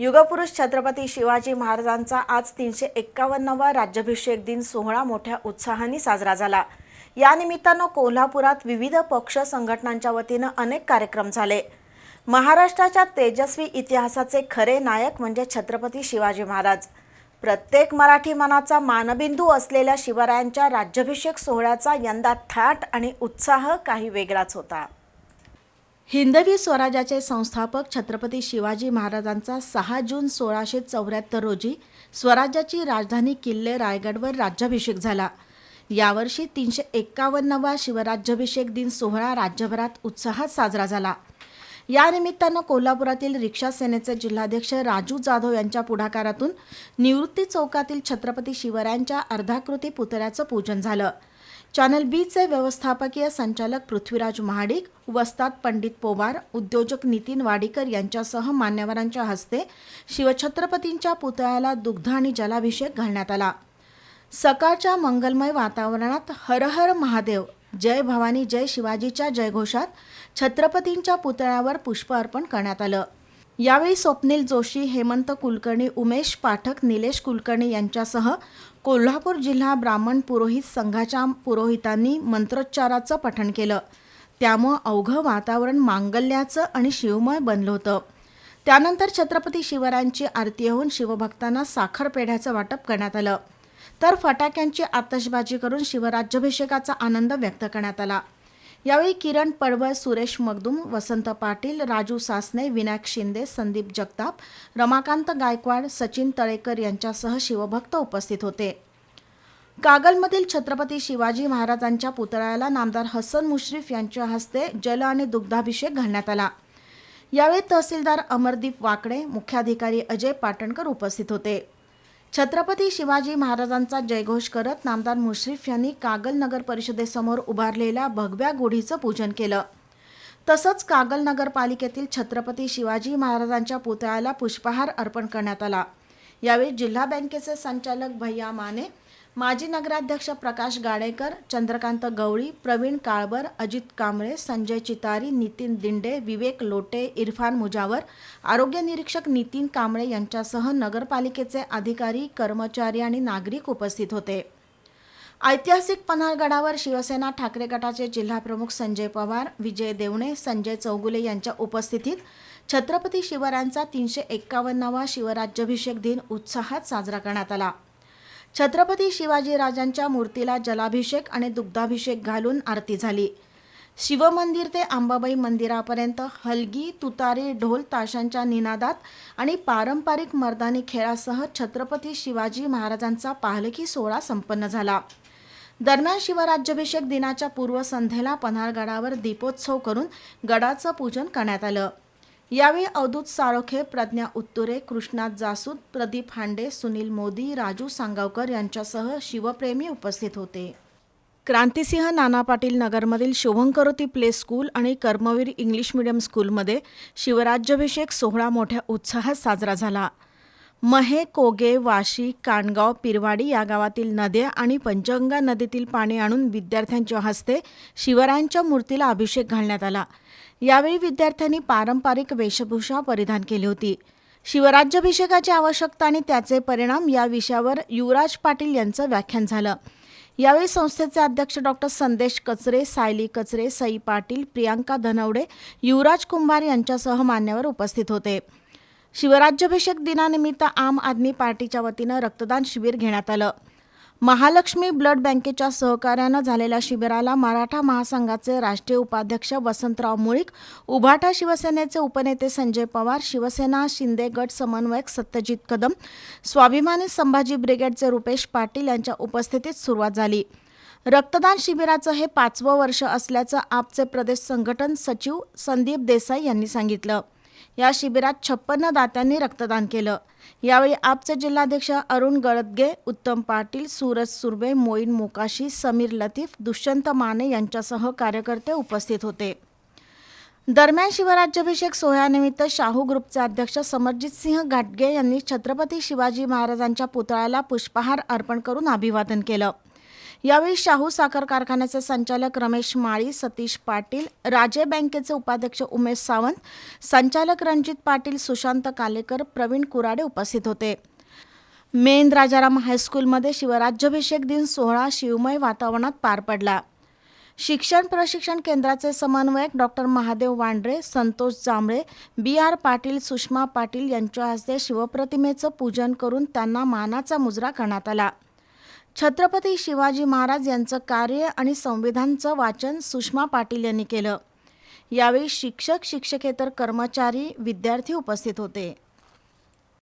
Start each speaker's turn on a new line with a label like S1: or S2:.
S1: युगपुरुष छत्रपती शिवाजी महाराजांचा आज तीनशे एक्कावन्नावा राज्याभिषेक दिन सोहळा मोठ्या उत्साहाने साजरा झाला. या निमित्तानं कोल्हापुरात विविध पक्ष संघटनांच्या वतीनं अनेक कार्यक्रम झाले. महाराष्ट्राच्या तेजस्वी इतिहासाचे खरे नायक म्हणजे छत्रपती शिवाजी महाराज. प्रत्येक मराठी मनाचा मानबिंदू असलेल्या शिवरायांच्या राज्याभिषेक सोहळ्याचा यंदा थाट आणि उत्साह काही वेगळाच होता. हिंदवी स्वराज्याचे संस्थापक छत्रपती शिवाजी महाराजांचा सहा जून सोळाशे चौऱ्याहत्तर रोजी स्वराज्याची राजधानी किल्ले रायगडवर राज्याभिषेक झाला. यावर्षी तीनशे एक्कावन्नवा शिवराज्याभिषेक दिन सोहळा राज्यभरात उत्साहात साजरा झाला. या निमित्तानं कोल्हापुरातील रिक्षा सेनेचे जिल्हाध्यक्ष राजू जाधव यांच्या पुढाकारातून निवृत्ती चौकातील छत्रपती शिवरायांच्या अर्धाकृती पुतळ्याचं पूजन झालं. चॅनल बीचे व्यवस्थापकीय संचालक पृथ्वीराज महाडिक वस्ताद पंडित पोवार उद्योजक नितीन वाडीकर यांच्यासह मान्यवरांच्या हस्ते शिवछत्रपतींच्या पुतळ्याला दुग्ध आणि जलाभिषेक घालण्यात आला. सकाळच्या मंगलमय वातावरणात हर हर महादेव जय भवानी जय शिवाजीच्या जयघोषात छत्रपतींच्या पुतळ्यावर पुष्प अर्पण करण्यात आलं. यावेळी स्वप्नील जोशी हेमंत कुलकर्णी उमेश पाठक निलेश कुलकर्णी यांच्यासह कोल्हापूर जिल्हा ब्राह्मण पुरोहित संघाच्या पुरोहितांनी मंत्रोच्चाराचं पठण केलं. त्यामुळं अवघं वातावरण मांगल्याचं आणि शिवमय बनलं होतं. त्यानंतर छत्रपती शिवरायांची आरती होऊन शिवभक्तांना साखर पेढ्याचं वाटप करण्यात आलं. तर फटाक्यांची आतषबाजी करून शिवराज्याभिषेकाचा आनंद व्यक्त करण्यात आला. यावेळी किरण पडवळ सुरेश मगदुम वसंत पाटील राजू सासने विनायक शिंदे संदीप जगताप रमाकांत गायकवाड सचिन तळेकर यांच्यासह शिवभक्त उपस्थित होते. कागलमधील छत्रपती शिवाजी महाराजांच्या पुतळ्याला नामदार हसन मुश्रीफ यांच्या हस्ते जल आणि दुग्धाभिषेक घालण्यात आला. यावेळी तहसीलदार अमरदीप वाकडे मुख्याधिकारी अजय पाटणकर उपस्थित होते. छत्रपती शिवाजी महाराजांचा जयघोष करत नामदार मुश्रीफ यांनी कागल नगर परिषदेसमोर उभारलेल्या भगव्या गुढीचं पूजन केलं. तसंच कागल नगरपालिकेतील छत्रपती शिवाजी महाराजांच्या पुतळ्याला पुष्पहार अर्पण करण्यात आला. यावेळी जिल्हा बँकेचे संचालक भैया माने माजी नगराध्यक्ष प्रकाश गाडेकर चंद्रकांत गवळी प्रवीण काळबर अजित कांबळे संजय चितारी नितीन दिंडे विवेक लोटे इरफान मुजावर आरोग्य निरीक्षक नितीन कांबळे यांच्यासह नगरपालिकेचे अधिकारी कर्मचारी आणि नागरिक उपस्थित होते. ऐतिहासिक पन्हाळगडावर शिवसेना ठाकरे गटाचे जिल्हाप्रमुख संजय पवार विजय देवणे संजय चौगुले यांच्या उपस्थितीत छत्रपती शिवरायांचा तीनशे एक्कावन्नावा शिवराज्याभिषेक दिन उत्साहात साजरा करण्यात आला. छत्रपती शिवाजीराजांच्या मूर्तीला जलाभिषेक आणि दुग्धाभिषेक घालून आरती झाली. शिवमंदिर ते अंबाबाई मंदिरापर्यंत हलगी तुतारी ढोल ताशांच्या निनादात आणि पारंपरिक मर्दानी खेळासह छत्रपती शिवाजी महाराजांचा पालखी सोहळा संपन्न झाला. दरम्यान शिवराज्याभिषेक दिनाच्या पूर्वसंध्येला पन्हाळगडावर दीपोत्सव करून गडाचं पूजन करण्यात आलं. यावेळी अवधूत साळोखे प्रज्ञा उत्तुरे कृष्णा जासूद प्रदीप हांडे सुनील मोदी राजू सांगावकर यांच्यासह शिवप्रेमी उपस्थित होते. क्रांतिसिंह नाना पाटील नगरमधील शुभंकरोती प्ले स्कूल आणि कर्मवीर इंग्लिश मिडियम स्कूलमध्ये शिवराज्याभिषेक सोहळा मोठ्या उत्साहात साजरा झाला. महे कोगे वाशी काणगाव पिरवाडी या गावातील नद्या आणि पंचगंगा नदीतील पाणी आणून विद्यार्थ्यांच्या हस्ते शिवरायांच्या मूर्तीला अभिषेक घालण्यात आला. यावेळी विद्यार्थ्यांनी पारंपरिक वेशभूषा परिधान केली होती. शिवराज्याभिषेकाची आवश्यकता आणि त्याचे परिणाम या विषयावर युवराज पाटील यांचं व्याख्यान झालं. यावेळी संस्थेचे अध्यक्ष डॉक्टर संदेश कचरे सायली कचरे सई पाटील प्रियांका धनवडे युवराज कुंभार यांच्यासह मान्यवर उपस्थित होते. शिवराज्याभिषेक दिनानिमित्त आम आदमी पार्टीच्या वतीनं रक्तदान शिबिर घेण्यात आलं. महालक्ष्मी ब्लड बँकेच्या सहकार्यानं झालेल्या शिबिराला मराठा महासंघाचे राष्ट्रीय उपाध्यक्ष वसंतराव मुळीक उभाटा शिवसेनेचे उपनेते संजय पवार शिवसेना शिंदे गट समन्वयक सत्यजित कदम स्वाभिमानी संभाजी ब्रिगेडचे रुपेश पाटील यांच्या उपस्थितीत सुरुवात झाली. रक्तदान शिबिराचं हे पाचवं वर्ष असल्याचं आपचे प्रदेश संघटन सचिव संदीप देसाई यांनी सांगितलं. या शिबिरात छप्पन्न दात्यांनी रक्तदान केलं. यावेळी आपचे जिल्हाध्यक्ष अरुण गळदगे उत्तम पाटील सूरज सुर्वे मोईन मोकाशी समीर लतीफ दुष्यंत माने यांच्यासह कार्यकर्ते उपस्थित होते. दरम्यान शिवराज्याभिषेक सोहळ्यानिमित्त शाहू ग्रुपचे अध्यक्ष समरजित सिंह घाटगे यांनी छत्रपती शिवाजी महाराजांच्या पुतळ्याला पुष्पहार अर्पण करून अभिवादन केलं. यावेळी शाहू साखर कारखान्याचे संचालक रमेश माळी सतीश पाटील राजे बँकेचे उपाध्यक्ष उमेश सावंत संचालक रणजित पाटील सुशांत कालेकर प्रवीण कुराडे उपस्थित होते. मेन राजाराम हायस्कूलमध्ये शिवराज्याभिषेक दिन सोहळा शिवमय वातावरणात पार पडला. शिक्षण प्रशिक्षण केंद्राचे समन्वयक doctor Mahadev Wandre Santosh Jambhale B R Patil Sushma Patil यांच्या हस्ते शिवप्रतिमेचं पूजन करून त्यांना मानाचा मुजरा करण्यात आला. छत्रपती शिवाजी महाराज यांचं कार्य आणि संविधानचं वाचन सुषमा पाटील यांनी केलं. यावेळी शिक्षक शिक्षकेतर कर्मचारी विद्यार्थी उपस्थित होते.